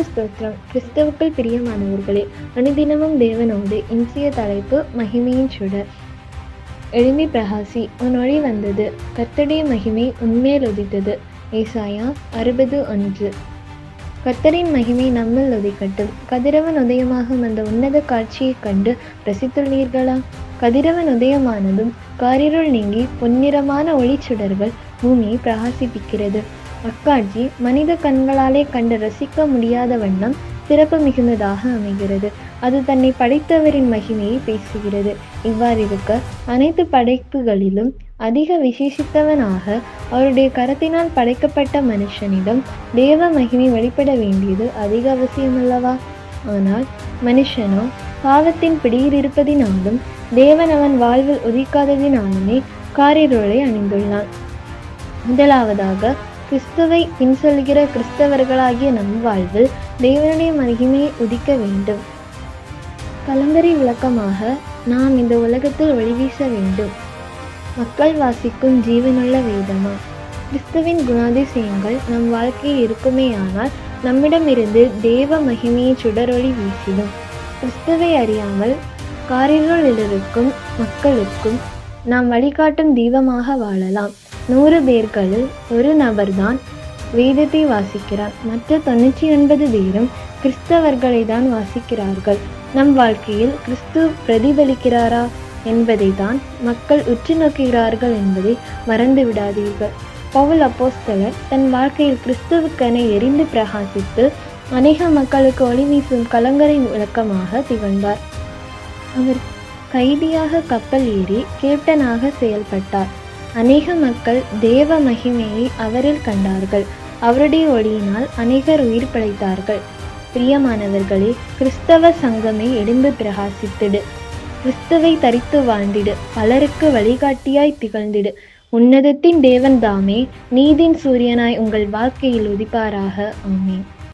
கர்த்தருக்கு ஸ்தோத்திரம் கிறிஸ்துவுக்குள் பிரியமானவர்களே அனுதினமும் தேவனோடு இன்றைய தலைப்பு மகிமையின் சுடர். எளிமை பிரகாசி உன் வழி வந்தது. கர்த்தருடைய மகிமை உண்மையில் உதித்தது. ஏசாயா அறுபது ஒன்று. கர்த்தரின் மகிமை நம்மில் உதிக்கட்டும். கதிரவன் உதயமாகும் அந்த உன்னத காட்சியைக் கண்டு ரசித்துள்ளீர்களா? கதிரவன் உதயமானதும் காரிருள் நீங்கி பொன்னிறமான ஒளிச்சுடர்கள் பூமியை பிரகாசிப்பிக்கிறது. அக்காட்சி மனித கண்களாலே கண்டு ரசிக்க முடியாத வண்ணம் சிறப்பு மிகுந்ததாக அமைகிறது. அது தன்னை படைத்தவரின் மகிமையை பேசுகிறது. இவ்வாறிருக்க அனைத்து படைப்புகளிலும் அதிக விசேஷித்தவனாக அவருடைய கரத்தினால் படைக்கப்பட்ட மனுஷனிடம் தேவ மகிமை வெளிப்பட வேண்டியது அதிக அவசியமல்லவா? ஆனால் மனுஷனோ பாவத்தின் பிடியில் இருப்பதினாலும் தேவன் அவன் வாழ்வில் உதிக்காததினாலுமே காரிருளை அணிந்துள்ளான். முதலாவதாக கிறிஸ்துவை பின்சொல்கிற கிறிஸ்தவர்களாகிய நம் வாழ்வில் தேவனுடைய மகிமையை உதிக்க வேண்டும். கலங்கரை விளக்கமாக நாம் இந்த உலகத்தில் ஒளிவீச வேண்டும். மக்கள் வாசிக்கும் ஜீவனுள்ள வேதமா? கிறிஸ்துவின் குணாதிசயங்கள் நம் வாழ்க்கையில் இருக்குமேயானால் நம்மிடமிருந்து தேவ மகிமையை சுடரொளி வீசிடும். கிறிஸ்துவை அறியாமல் காரிருளில் இருக்கும் மக்களுக்கும் நாம் வழிகாட்டும் தெய்வமாக வாழலாம். நூறு பேர்களில் ஒரு நபர்தான் வேதத்தை வாசிக்கிறார். மற்ற தொண்ணூற்றி ஒன்பது பேரும் கிறிஸ்தவர்களை தான் வாசிக்கிறார்கள். நம் வாழ்க்கையில் கிறிஸ்து பிரதிபலிக்கிறாரா என்பதை தான் மக்கள் உற்று நோக்குகிறார்கள் என்பதை மறந்து விடாதீர்கள். பவுல் அப்போஸ்தலர் தன் வாழ்க்கையில் கிறிஸ்துவுக்கென எரிந்து பிரகாசித்து அநேக மக்களுக்கு ஒளி வீசும் கலங்கரை விளக்கமாக திகழ்ந்தார். அவர் கைதியாக கப்பல் ஏறி கேப்டனாக செயல்பட்டார். அநேக மக்கள் தேவ மகிமையை அவரில் கண்டார்கள். அவருடைய ஒளியினால் அநேகர் உயிர் பிழைத்தார்கள். பிரியமானவர்களே கிறிஸ்தவ சங்கமே எழுந்து பிரகாசித்திடு. கிறிஸ்துவை தரித்து வாழ்ந்திடு. பலருக்கு வழிகாட்டியாய் திகழ்ந்திடு. உன்னதத்தின் தேவன் தாமே நீதின் சூரியனாய் உங்கள் வாழ்க்கையில் உதிப்பாராக. ஆமேன்.